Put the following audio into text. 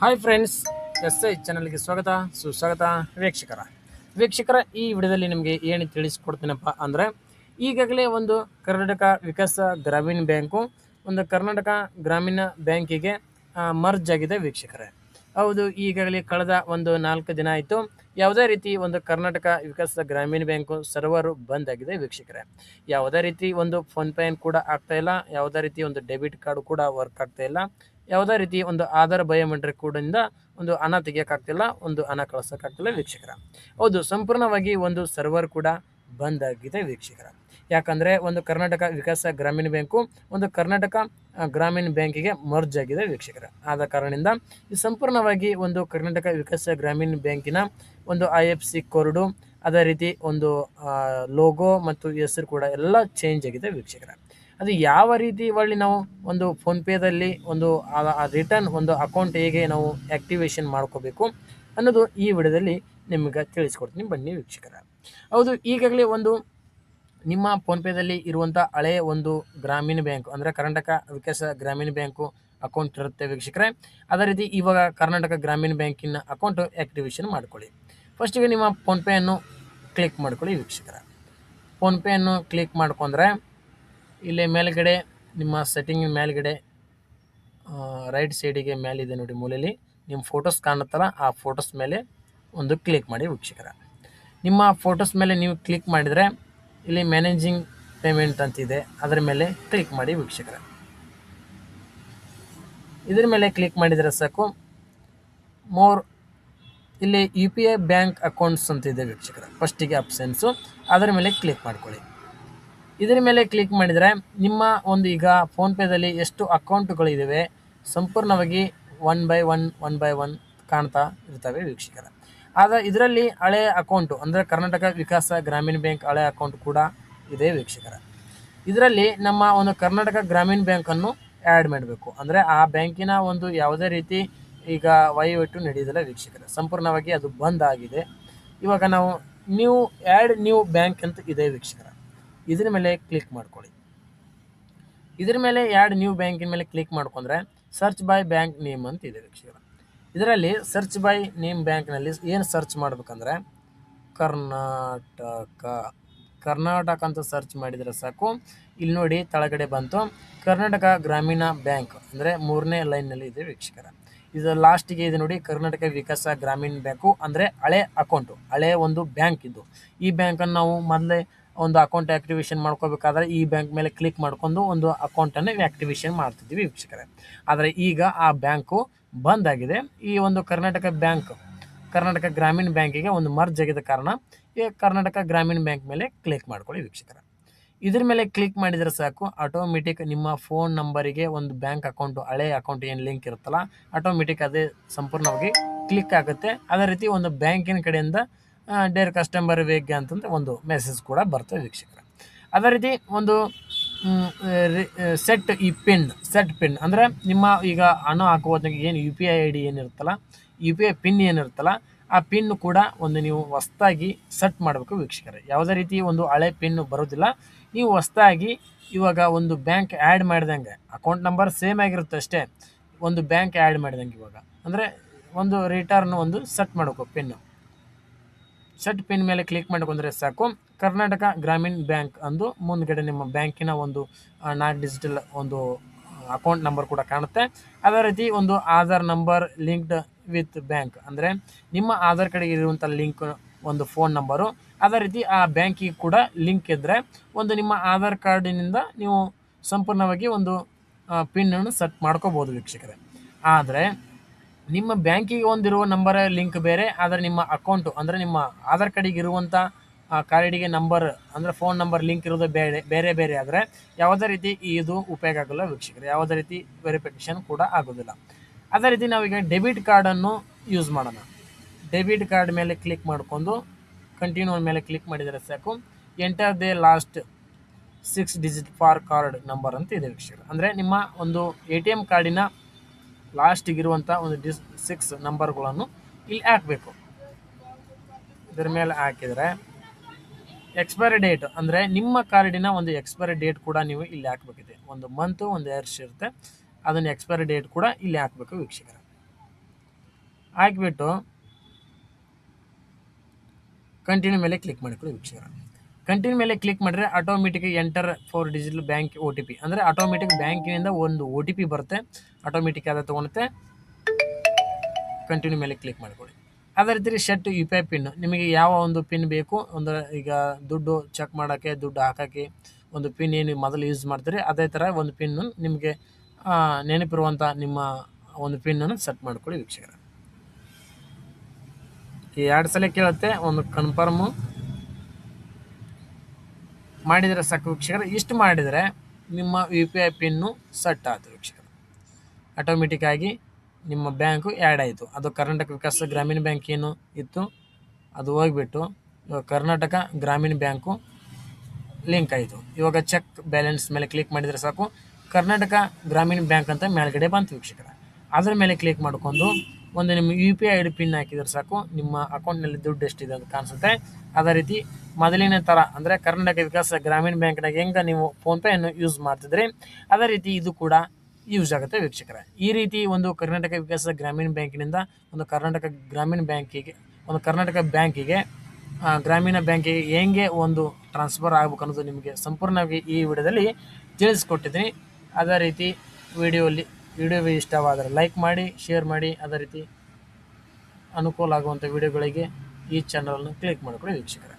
Hi friends S I ಚಾನಲ್ಗೆ ಸ್ವಾಗತ, ಸುಸ್ವಾಗತ ವೀಕ್ಷಕರ. ವೀಕ್ಷಕರ, ಈ ವಿಡಿಯೋದಲ್ಲಿ ನಿಮಗೆ ಏನು ತಿಳಿಸ್ಕೊಡ್ತೀನಪ್ಪ ಅಂದರೆ, ಈಗಾಗಲೇ ಒಂದು ಕರ್ನಾಟಕ ವಿಕಾಸ ಗ್ರಾಮೀಣ ಬ್ಯಾಂಕು, ಒಂದು ಕರ್ನಾಟಕ ಗ್ರಾಮೀಣ ಬ್ಯಾಂಕಿಗೆ ಮರ್ಜ್ ಆಗಿದೆ ವೀಕ್ಷಕರೇ. ಹೌದು ಈಗಾಗಲೇ ಕಳೆದ ಒಂದು ನಾಲ್ಕು ದಿನ ಆಯಿತು. ಯಾವುದೇ ರೀತಿ ಒಂದು ಕರ್ನಾಟಕ ವಿಕಾಸ ಗ್ರಾಮೀಣ ಬ್ಯಾಂಕು ಸರ್ವರು ಬಂದ್ ಆಗಿದೆ ವೀಕ್ಷಕರೇ. ಯಾವುದೇ ರೀತಿ ಒಂದು ಫೋನ್ಪೇ ಕೂಡ ಆಗ್ತಾ ಇಲ್ಲ, ಯಾವುದೇ ರೀತಿ ಒಂದು ಡೆಬಿಟ್ ಕಾರ್ಡ್ ಕೂಡ ವರ್ಕ್ ಆಗ್ತಾ ಇಲ್ಲ, ಯಾವುದೇ ರೀತಿ ಒಂದು ಆಧಾರ್ ಬಯೋಮೆಟ್ರಿಕ್ ಕೋಡಿಂದ ಒಂದು ಹಣ ತೆಗಿಯೋಕ್ಕಾಗ್ತಿಲ್ಲ ಒಂದು ಹಣ ಕಳ್ಸೋಕ್ಕಾಗ್ತಿಲ್ಲ ವೀಕ್ಷಕರ. ಹೌದು, ಸಂಪೂರ್ಣವಾಗಿ ಒಂದು ಸರ್ವರ್ ಕೂಡ ಬಂದ್ ಆಗಿದೆ ವೀಕ್ಷಕರ. ಯಾಕಂದರೆ ಒಂದು ಕರ್ನಾಟಕ ವಿಕಾಸ ಗ್ರಾಮೀಣ ಬ್ಯಾಂಕು ಒಂದು ಕರ್ನಾಟಕ ಗ್ರಾಮೀಣ ಬ್ಯಾಂಕಿಗೆ ಮರ್ಜ್ ಆಗಿದೆ ವೀಕ್ಷಕರ. ಆದ ಕಾರಣದಿಂದ ಇದು ಸಂಪೂರ್ಣವಾಗಿ ಒಂದು ಕರ್ನಾಟಕ ವಿಕಾಸ ಗ್ರಾಮೀಣ ಬ್ಯಾಂಕಿನ ಒಂದು ಐ ಎಫ್ ಸಿ ಕೋರ್ಡು ಅದೇ ರೀತಿ ಒಂದು ಲೋಗೋ ಮತ್ತು ಹೆಸರು ಕೂಡ ಎಲ್ಲ ಚೇಂಜ್ ಆಗಿದೆ ವೀಕ್ಷಕರ. ಅದು ಯಾವ ರೀತಿ ಒಳ್ಳೆ ನಾವು ಒಂದು ಫೋನ್ಪೇದಲ್ಲಿ ಒಂದು ರಿಟರ್ನ್ ಒಂದು ಅಕೌಂಟ್ ಹೇಗೆ ನಾವು ಆ್ಯಕ್ಟಿವೇಶನ್ ಮಾಡ್ಕೋಬೇಕು ಅನ್ನೋದು ಈ ವಿಡಿಯೋದಲ್ಲಿ ನಿಮಗೆ ತಿಳಿಸ್ಕೊಡ್ತೀನಿ ಬನ್ನಿ ವೀಕ್ಷಕರ. ಹೌದು, ಈಗಾಗಲೇ ಒಂದು ನಿಮ್ಮ ಫೋನ್ಪೇದಲ್ಲಿ ಇರುವಂಥ ಹಳೆಯ ಒಂದು ಗ್ರಾಮೀಣ ಬ್ಯಾಂಕ್, ಅಂದರೆ ಕರ್ನಾಟಕ ವಿಕಾಸ ಗ್ರಾಮೀಣ ಬ್ಯಾಂಕು ಅಕೌಂಟ್ ಇರುತ್ತೆ ವೀಕ್ಷಕರೇ. ಅದೇ ರೀತಿ ಇವಾಗ ಕರ್ನಾಟಕ ಗ್ರಾಮೀಣ ಬ್ಯಾಂಕಿನ ಅಕೌಂಟು ಆ್ಯಕ್ಟಿವೇಶನ್ ಮಾಡ್ಕೊಳ್ಳಿ. ಫಸ್ಟಿಗೆ ನಿಮ್ಮ ಫೋನ್ಪೇಯನ್ನು ಕ್ಲಿಕ್ ಮಾಡ್ಕೊಳ್ಳಿ ವೀಕ್ಷಕರ. ಫೋನ್ಪೇಯನ್ನು ಕ್ಲಿಕ್ ಮಾಡ್ಕೊಂಡ್ರೆ ಇಲ್ಲಿ ಮೇಲ್ಗಡೆ ನಿಮ್ಮ ಸೆಟ್ಟಿಂಗ್ ಮೇಲ್ಗಡೆ ರೈಟ್ ಸೈಡಿಗೆ ಮೇಲಿದೆ ನೋಡಿ ಮೂಲೆಯಲ್ಲಿ, ನಿಮ್ಮ ಫೋಟೋಸ್ ಕಾಣುತ್ತಲ್ಲ, ಆ ಫೋಟೋಸ್ ಮೇಲೆ ಒಂದು ಕ್ಲಿಕ್ ಮಾಡಿ ವೀಕ್ಷಕರ. ನಿಮ್ಮ ಫೋಟೋಸ್ ಮೇಲೆ ನೀವು ಕ್ಲಿಕ್ ಮಾಡಿದರೆ ಇಲ್ಲಿ ಮ್ಯಾನೇಜಿಂಗ್ ಪೇಮೆಂಟ್ ಅಂತಿದೆ. ಅದರ ಮೇಲೆ ಕ್ಲಿಕ್ ಮಾಡಿ ವೀಕ್ಷಕರ. ಇದರ ಮೇಲೆ ಕ್ಲಿಕ್ ಮಾಡಿದರೆ ಸಾಕು. ಮೋರ್ ಇಲ್ಲಿ U P I bank accounts ಅಂತಿದೆ ವೀಕ್ಷಕರ. ಫಸ್ಟಿಗೆ ಆಪ್ಷನ್ಸು ಅದರ ಮೇಲೆ ಕ್ಲಿಕ್ ಮಾಡ್ಕೊಳ್ಳಿ. ಇದರ ಮೇಲೆ ಕ್ಲಿಕ್ ಮಾಡಿದರೆ ನಿಮ್ಮ ಒಂದು ಈಗ ಫೋನ್ಪೇದಲ್ಲಿ ಎಷ್ಟು ಅಕೌಂಟ್ಗಳಿದ್ದಾವೆ ಸಂಪೂರ್ಣವಾಗಿ one by one one by one ಕಾಣ್ತಾ ಇರ್ತವೆ ವೀಕ್ಷಕರ. ಆದರೆ ಇದರಲ್ಲಿ ಹಳೆ ಅಕೌಂಟು ಅಂದರೆ ಕರ್ನಾಟಕ ವಿಕಾಸ ಗ್ರಾಮೀಣ ಬ್ಯಾಂಕ್ ಹಳೆ ಅಕೌಂಟ್ ಕೂಡ ಇದೆ ವೀಕ್ಷಕರ. ಇದರಲ್ಲಿ ನಮ್ಮ ಒಂದು ಕರ್ನಾಟಕ ಗ್ರಾಮೀಣ ಬ್ಯಾಂಕನ್ನು ಆ್ಯಡ್ ಮಾಡಬೇಕು. ಅಂದರೆ ಆ ಬ್ಯಾಂಕಿನ ಒಂದು ಯಾವುದೇ ರೀತಿ ಈಗ ವಹಿವಾಟು ನಡೆಯೋದಿಲ್ಲ ವೀಕ್ಷಕರ. ಸಂಪೂರ್ಣವಾಗಿ ಅದು ಬಂದ್ ಆಗಿದೆ. ಇವಾಗ ನಾವು ನ್ಯೂ ಆ್ಯಡ್ ನ್ಯೂ ಬ್ಯಾಂಕ್ ಅಂತ ಇದೆ ವೀಕ್ಷಕರ. ಇದ್ರ ಮೇಲೆ ಕ್ಲಿಕ್ ಮಾಡ್ಕೊಳ್ಳಿ. ಇದ್ರ ಮೇಲೆ ಆ್ಯಡ್ ನ್ಯೂ ಬ್ಯಾಂಕಿನ ಮೇಲೆ ಕ್ಲಿಕ್ ಮಾಡ್ಕೊಂಡ್ರೆ ಸರ್ಚ್ ಬೈ ಬ್ಯಾಂಕ್ ನೇಮ್ ಅಂತ ಇದೆ ವೀಕ್ಷಕರ. ಇದರಲ್ಲಿ ಸರ್ಚ್ ಬೈ ನೇಮ್ ಬ್ಯಾಂಕ್ನಲ್ಲಿ ಏನು ಸರ್ಚ್ ಮಾಡಬೇಕಂದ್ರೆ ಕರ್ನಾಟಕ. ಕರ್ನಾಟಕ ಅಂತ ಸರ್ಚ್ ಮಾಡಿದರೆ ಸಾಕು. ಇಲ್ಲಿ ನೋಡಿ ತಳಗಡೆ ಬಂತು. ಕರ್ನಾಟಕ ಗ್ರಾಮೀಣ ಬ್ಯಾಂಕ್ ಅಂದರೆ ಮೂರನೇ ಲೈನ್ನಲ್ಲಿ ಇದೆ ವೀಕ್ಷಕರ. ಇದು ಲಾಸ್ಟಿಗೆ ಇದೆ ನೋಡಿ ಕರ್ನಾಟಕ ವಿಕಾಸ ಗ್ರಾಮೀಣ ಬ್ಯಾಂಕು ಅಂದರೆ ಹಳೆ ಅಕೌಂಟು, ಹಳೆ ಒಂದು ಬ್ಯಾಂಕ್ ಇದು. ಈ ಬ್ಯಾಂಕನ್ನು ನಾವು ಮೊದಲೇ ಒಂದು ಅಕೌಂಟ್ ಆ್ಯಕ್ಟಿವೇಷನ್ ಮಾಡ್ಕೋಬೇಕಾದ್ರೆ ಈ ಬ್ಯಾಂಕ್ ಮೇಲೆ ಕ್ಲಿಕ್ ಮಾಡ್ಕೊಂಡು ಒಂದು ಅಕೌಂಟನ್ನು ಆ್ಯಕ್ಟಿವೇಷನ್ ಮಾಡ್ತಿದ್ವಿ ವೀಕ್ಷಕರೇ. ಆದರೆ ಈಗ ಆ ಬ್ಯಾಂಕು ಬಂದ್ ಆಗಿದೆ ಈ ಒಂದು ಕರ್ನಾಟಕ ಬ್ಯಾಂಕ್, ಕರ್ನಾಟಕ ಗ್ರಾಮೀಣ ಬ್ಯಾಂಕಿಗೆ ಒಂದು ಮರ್ಜ್ ಆಗಿದ ಕಾರಣ ಈ ಕರ್ನಾಟಕ ಗ್ರಾಮೀಣ ಬ್ಯಾಂಕ್ ಮೇಲೆ ಕ್ಲಿಕ್ ಮಾಡ್ಕೊಳ್ಳಿ ವೀಕ್ಷಕರ. ಇದ್ರ ಮೇಲೆ ಕ್ಲಿಕ್ ಮಾಡಿದರೆ ಸಾಕು ಆಟೋಮೆಟಿಕ್ ನಿಮ್ಮ ಫೋನ್ ನಂಬರಿಗೆ ಒಂದು ಬ್ಯಾಂಕ್ ಅಕೌಂಟು, ಹಳೆ ಅಕೌಂಟ್ ಏನು ಲಿಂಕ್ ಇರುತ್ತಲ್ಲ ಆಟೋಮೆಟಿಕ್ ಅದೇ ಸಂಪೂರ್ಣವಾಗಿ ಕ್ಲಿಕ್ ಆಗುತ್ತೆ. ಅದೇ ರೀತಿ ಒಂದು ಬ್ಯಾಂಕಿನ ಕಡೆಯಿಂದ ಡೇರ್ ಕಸ್ಟಮರ್ ವೇಗ್ಯ ಅಂತಂದ್ರೆ ಒಂದು ಮೆಸೇಜ್ ಕೂಡ ಬರ್ತದೆ ವೀಕ್ಷಕರ. ಅದೇ ರೀತಿ ಒಂದು ಸೆಟ್ ಈ ಪಿನ್ ಸೆಟ್ ಪಿನ್ ಅಂದರೆ ನಿಮ್ಮ ಈಗ ಹಣ ಹಾಕುವಾಗ ಏನು U P I I D ಏನಿರುತ್ತಲ್ಲ U P I pin ಏನಿರುತ್ತಲ್ಲ, ಆ ಪಿನ್ ಕೂಡ ಒಂದು ನೀವು ಹೊಸ್ದಾಗಿ ಸೆಟ್ ಮಾಡಬೇಕು ವೀಕ್ಷಕರೇ. ಯಾವುದೇ ರೀತಿ ಒಂದು ಹಳೆ ಪಿನ್ ಬರೋದಿಲ್ಲ. ನೀವು ಹೊಸ್ದಾಗಿ ಇವಾಗ ಒಂದು ಬ್ಯಾಂಕ್ ಆ್ಯಡ್ ಮಾಡಿದಂಗೆ ಅಕೌಂಟ್ ನಂಬರ್ ಸೇಮ್ ಆಗಿರುತ್ತೆ ಅಷ್ಟೇ, ಒಂದು ಬ್ಯಾಂಕ್ ಆ್ಯಡ್ ಮಾಡಿದಂಗೆ ಇವಾಗ. ಅಂದರೆ ಒಂದು ರಿಟರ್ನ್ ಒಂದು ಸೆಟ್ ಮಾಡಬೇಕು ಪಿನ್ನು ಸೆಟ್ ಪಿನ್ ಮೇಲೆ ಕ್ಲಿಕ್ ಮಾಡಿಕೊಂಡ್ರೆ ಸಾಕು. ಕರ್ನಾಟಕ ಗ್ರಾಮೀಣ ಬ್ಯಾಂಕ್ ಅಂದು ಮುಂದ್ಗಡೆ ನಿಮ್ಮ ಬ್ಯಾಂಕಿನ ಒಂದು ನಾಟ್ ಡಿಜಿಟಲ್ ಒಂದು ಅಕೌಂಟ್ ನಂಬರ್ ಕೂಡ ಕಾಣುತ್ತೆ. ಅದೇ ರೀತಿ ಒಂದು Aadhaar number linked with bank ಅಂದರೆ ನಿಮ್ಮ ಆಧಾರ್ ಕಡೆಗೆ ಇರುವಂಥ ಲಿಂಕ್ ಒಂದು ಫೋನ್ ನಂಬರು. ಅದೇ ರೀತಿ ಆ ಬ್ಯಾಂಕಿಗೆ ಕೂಡ ಲಿಂಕ್ ಇದ್ದರೆ ಒಂದು ನಿಮ್ಮ ಆಧಾರ್ ಕಾರ್ಡಿನಿಂದ ನೀವು ಸಂಪೂರ್ಣವಾಗಿ ಒಂದು ಪಿನ್ನನ್ನು ಸೆಟ್ ಮಾಡ್ಕೋಬೋದು ವೀಕ್ಷಕರೇ. ಆದರೆ ನಿಮ್ಮ ಬ್ಯಾಂಕಿಗೆ ಒಂದಿರುವ ನಂಬರ್, ಲಿಂಕ್ ಬೇರೆ, ಆದರೆ ನಿಮ್ಮ ಅಕೌಂಟು, ಅಂದರೆ ನಿಮ್ಮ ಆಧಾರ್ ಕಾರ್ಡಿಗೆ ಇರುವಂಥ ಕಾರ್ಡಿಗೆ ನಂಬರ್, ಅಂದರೆ ಫೋನ್ ನಂಬರ್, ಲಿಂಕ್ ಇರೋದು ಬೇರೆ ಬೇರೆ ಬೇರೆ ಆದರೆ ಯಾವುದೇ ರೀತಿ ಇದು ಉಪಯೋಗ ಆಗಲ್ಲ ವೀಕ್ಷಕರು. ಯಾವುದೇ ರೀತಿ ವೆರಿಫಿಕೇಷನ್ ಕೂಡ ಆಗೋದಿಲ್ಲ. ಅದೇ ರೀತಿ ನಾವೀಗ ಡೆಬಿಟ್ ಕಾರ್ಡನ್ನು ಯೂಸ್ ಮಾಡೋಣ. ಡೆಬಿಟ್ ಕಾರ್ಡ್ ಮೇಲೆ ಕ್ಲಿಕ್ ಮಾಡಿಕೊಂಡು, ಕಂಟಿನ್ಯೂ ಮೇಲೆ ಕ್ಲಿಕ್ ಮಾಡಿದರೆ ಸಾಕು. Enter the last six digit for card number ಅಂತ ಇದೆ ವೀಕ್ಷಕರು. ಅಂದರೆ ನಿಮ್ಮ ಒಂದು ಎ ಟಿ ಎಂ ಕಾರ್ಡಿನ ಲಾಸ್ಟಿಗಿರುವಂಥ ಒಂದು ಡಿಸ್ ಸಿಕ್ಸ್ ನಂಬರ್ಗಳನ್ನು ಇಲ್ಲಿ ಹಾಕಬೇಕು. ಇದರ ಮೇಲೆ ಹಾಕಿದರೆ ಎಕ್ಸ್ಪೈರಿ ಡೇಟ್ ಅಂದರೆ ನಿಮ್ಮ ಕಾರ್ಡಿನ ಒಂದು ಎಕ್ಸ್ಪೈರಿ ಡೇಟ್ ಕೂಡ ನೀವು ಇಲ್ಲಿ ಹಾಕಬೇಕಿದೆ. ಒಂದು ಮಂತು ಒಂದು ಇಯರ್ಸ್ ಇರುತ್ತೆ. ಅದನ್ನು ಎಕ್ಸ್ಪೈರಿ ಡೇಟ್ ಕೂಡ ಇಲ್ಲಿ ಹಾಕಬೇಕು ವೀಕ್ಷಕರ. ಹಾಕಿಬಿಟ್ಟು ಕಂಟಿನ್ಯೂ ಮೇಲೆ ಕ್ಲಿಕ್ ಮಾಡಿಕೊಳ್ಳಿ ವೀಕ್ಷಕರ. ಕಂಟಿನ್ಯೂ ಮೇಲೆ ಕ್ಲಿಕ್ ಮಾಡಿದ್ರೆ automatic enter four digital bank O T P ಅಂದರೆ ಆಟೋಮೆಟಿಕ್ ಬ್ಯಾಂಕಿನಿಂದ ಒಂದು ಒ ಟಿ ಪಿ ಬರುತ್ತೆ. ಆಟೋಮೆಟಿಕ್ ಆದ ತೊಗೊಳುತ್ತೆ. ಕಂಟಿನ್ಯೂ ಮೇಲೆ ಕ್ಲಿಕ್ ಮಾಡಿಕೊಳ್ಳಿ. ಅದೇ ರೀತಿ ಶರ್ಟ್ ಯು ಪಿ ಐ ಪಿನ್ ನಿಮಗೆ ಯಾವ ಒಂದು ಪಿನ್ ಬೇಕು, ಒಂದು ಈಗ ದುಡ್ಡು ಚೆಕ್ ಮಾಡೋಕ್ಕೆ, ದುಡ್ಡು ಹಾಕೋಕ್ಕೆ ಒಂದು ಪಿನ್ ಏನು ಮೊದಲು ಯೂಸ್ ಮಾಡ್ತೀರಿ, ಅದೇ ಥರ ಒಂದು ಪಿನ್ನು ನಿಮಗೆ ನೆನಪಿರುವಂಥ ನಿಮ್ಮ ಒಂದು ಪಿನ್ನನ್ನು ಸೆಟ್ ಮಾಡ್ಕೊಳ್ಳಿ ವೀಕ್ಷಕರ. ಎರಡು ಸಲ ಕೇಳುತ್ತೆ, ಒಂದು ಕನ್ಫರ್ಮು ಮಾಡಿದರೆ ಸಾಕು ವೀಕ್ಷಕರ. ಇಷ್ಟು ಮಾಡಿದರೆ ನಿಮ್ಮ U P I pin set ಆಯಿತು ವೀಕ್ಷಕರು. ಆಟೋಮೆಟಿಕ್ಕಾಗಿ ನಿಮ್ಮ ಬ್ಯಾಂಕು ಆ್ಯಡ್ ಆಯಿತು. ಅದು ಕರ್ನಾಟಕ ವಿಕಾಸ ಗ್ರಾಮೀಣ ಬ್ಯಾಂಕ್ ಏನು ಇತ್ತು, ಅದು ಹೋಗಿಬಿಟ್ಟು ಇವಾಗ ಕರ್ನಾಟಕ ಗ್ರಾಮೀಣ ಬ್ಯಾಂಕು ಲಿಂಕ್ ಆಯಿತು. ಇವಾಗ ಚೆಕ್ ಬ್ಯಾಲೆನ್ಸ್ ಮೇಲೆ ಕ್ಲಿಕ್ ಮಾಡಿದರೆ ಸಾಕು. ಕರ್ನಾಟಕ ಗ್ರಾಮೀಣ ಬ್ಯಾಂಕ್ ಅಂತ ಮೇಲ್ಗಡೆ ಬಂತು ವೀಕ್ಷಕರ. ಅದರ ಮೇಲೆ ಕ್ಲಿಕ್ ಮಾಡ್ಕೊಂಡು ಒಂದು ನಿಮ್ಮ U P I I D pin ಹಾಕಿದ್ರೆ ಸಾಕು, ನಿಮ್ಮ ಅಕೌಂಟ್ನಲ್ಲಿ ದುಡ್ಡು ಎಷ್ಟಿದೆ ಅಂತ ಕಾಣಿಸುತ್ತೆ. ಅದೇ ರೀತಿ ಮೊದಲಿನ ಥರ ಅಂದರೆ ಕರ್ನಾಟಕ ವಿಕಾಸ ಗ್ರಾಮೀಣ ಬ್ಯಾಂಕ್ನಾಗ ಹೆಂಗೆ ನೀವು ಫೋನ್ಪೇಯನ್ನು ಯೂಸ್ ಮಾಡ್ತಿದ್ರಿ, ಅದೇ ರೀತಿ ಇದು ಕೂಡ ಯೂಸ್ ಆಗುತ್ತೆ ವೀಕ್ಷಕರ. ಈ ರೀತಿ ಒಂದು ಕರ್ನಾಟಕ ವಿಕಾಸ ಗ್ರಾಮೀಣ ಬ್ಯಾಂಕಿನಿಂದ ಒಂದು ಕರ್ನಾಟಕ ಗ್ರಾಮೀಣ ಬ್ಯಾಂಕಿಗೆ ಒಂದು ಕರ್ನಾಟಕ ಬ್ಯಾಂಕಿಗೆ ಗ್ರಾಮೀಣ ಬ್ಯಾಂಕಿಗೆ ಹೆಂಗೆ ಒಂದು ಟ್ರಾನ್ಸ್ಫರ್ ಆಗಬೇಕು ಅನ್ನೋದು ನಿಮಗೆ ಸಂಪೂರ್ಣವಾಗಿ ಈ ವಿಡಿಯೋದಲ್ಲಿ ತಿಳಿಸ್ಕೊಟ್ಟಿದ್ದೀನಿ. ಅದೇ ರೀತಿ ವಿಡಿಯೋಲಿ ವಿಡಿಯೋ ಇಷ್ಟವಾದರೆ ಲೈಕ್ ಮಾಡಿ, ಶೇರ್ ಮಾಡಿ, ಅದೇ ರೀತಿ ಅನುಕೂಲ ಆಗುವಂಥ ವಿಡಿಯೋಗಳಿಗೆ ಈ ಚಾನಲನ್ನು ಕ್ಲಿಕ್ ಮಾಡಿಕೊಳ್ಳಿ ವೀಕ್ಷಕರ.